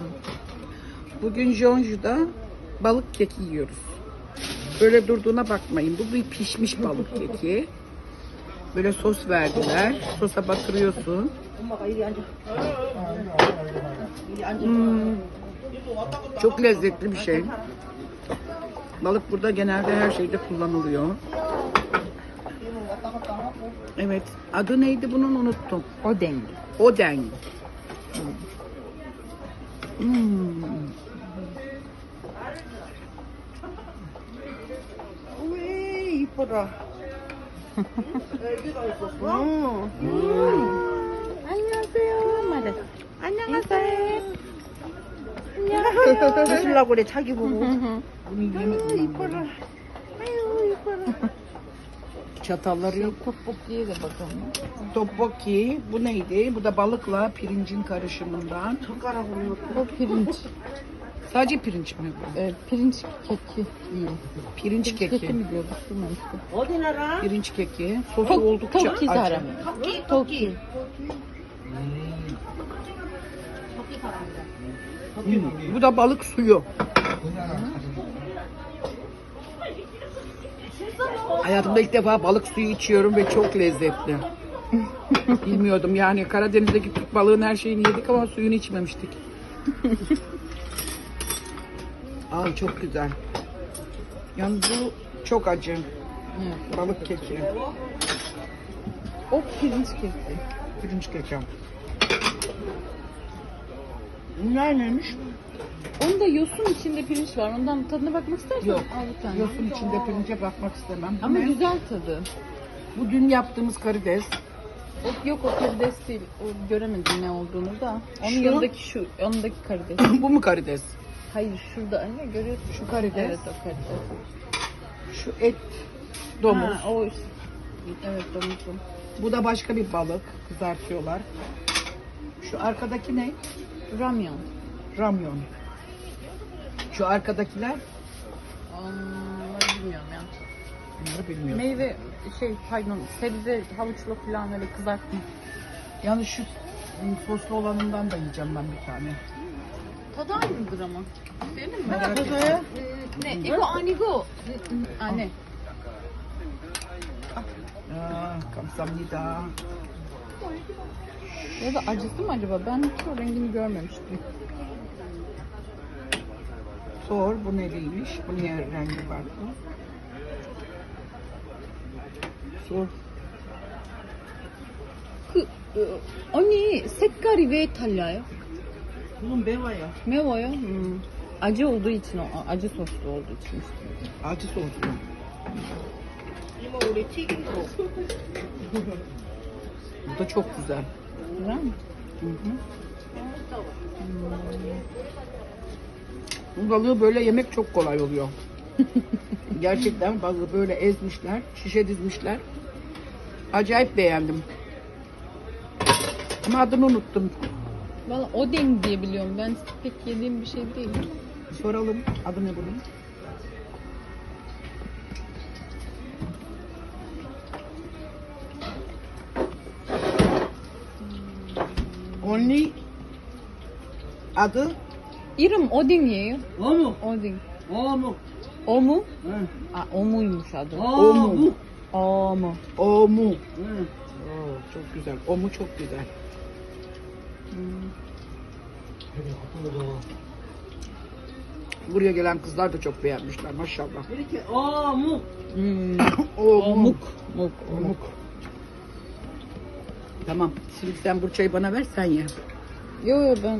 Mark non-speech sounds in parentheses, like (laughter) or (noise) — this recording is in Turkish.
Tamam. Bugün Jonju'da balık keki yiyoruz. Böyle durduğuna bakmayın. Bu bir pişmiş balık keki. Böyle sos verdiler. Sosa batırıyorsun. Hmm. Çok lezzetli bir şey. Balık burada genelde her şeyde kullanılıyor. Evet. Adı neydi bunun unuttum. O dengi. Odeng. Hmm. 왜 이뻐라. 애기가 있었어? 안녕하세요. 맞아. 안녕하세요. 주실라고 그래 자기 보고. Bunu 이뻐라. 아유 이뻐라. Çatalları şey, yok. topbok Topboki'ye de bakalım. Topboki bu neydi? Bu da balıkla pirincin karışımından. Çok ara O pirinç. Sadece pirinç mi bu? Pirinç keki yiyor. Pirinç keki. Pirinç Keki mi diyor? O ne ara? Pirinç keki. Sosu Tok, oldukça acı. Toki zara. Toki. Toki. Bu da balık suyu. Hayatımda ilk defa balık suyu içiyorum ve çok lezzetli. (laughs) Bilmiyordum yani Karadeniz'deki Türk balığın her şeyini yedik ama suyunu içmemiştik. (laughs) Ay çok güzel. Yalnız bu çok acı. Evet. Balık keki. O pirinç keki. Pirinç keki. Bunlar neymiş? Onda yosun içinde pirinç var. Ondan tadına bakmak istersen Yok. al bir tane. Yosun içinde pirince bakmak istemem. Ama Ne? güzel tadı. Bu dün yaptığımız karides. O, yok o karides değil. O göremedim ne olduğunu da. Onun Şu? yanındaki şu, yanındaki karides. (clears throat) bu mu karides? Hayır şurada anne görüyorsun. Şu karides. Evet o karides. Şu et domuz. Ha, o işte. Evet domuzum. Bu da başka bir balık. Kızartıyorlar. Şu arkadaki ne? Ramyon. Ramyon. Şu arkadakiler Onları bilmiyorum ya. bunları bilmiyorum. Meyve şey pardon sebze havuçla falan öyle kızartma. Yalnız şu soslu olanından da yiyeceğim ben bir tane. Tadı aynıdır ama. Değil mi? Merak ettim. Ne? Ego anigo. Anne. Aa, kamsamnida. Ya da acısı mı acaba? Ben hiç o rengini görmemiştim. Sor bu neliymiş? Bu niye rengi farklı? Sor. 그 어, 언니 색깔이 왜 달라요? 그건 매워요. 매워요? 음. acı olduğu için o acı soslu olduğu için işte. Acı soslu. 이모 우리 튀긴 거. Bu da çok güzel. Güzel mi? Hı hı. Bu balığı böyle yemek çok kolay oluyor. (laughs) Gerçekten balığı böyle ezmişler, şişe dizmişler. Acayip beğendim. Ama adını unuttum. Valla odeng diye biliyorum. Ben pek yediğim bir şey değil. Soralım. Adı ne bunun? Only adı İrım odeng이에요. 어묵. Odeng. 어묵. O mu? 응. Aa, o muymuş adı? 어묵. O mu? Omu. 응. Oo, çok güzel. Omu çok güzel. Buraya gelen kızlar da çok beğenmişler maşallah. 이렇게 어묵. Hmm. Omu. Omuk. Muk. Omuk. Tamam. Şimdi sen bu çayı bana ver sen ye. Yo yo ben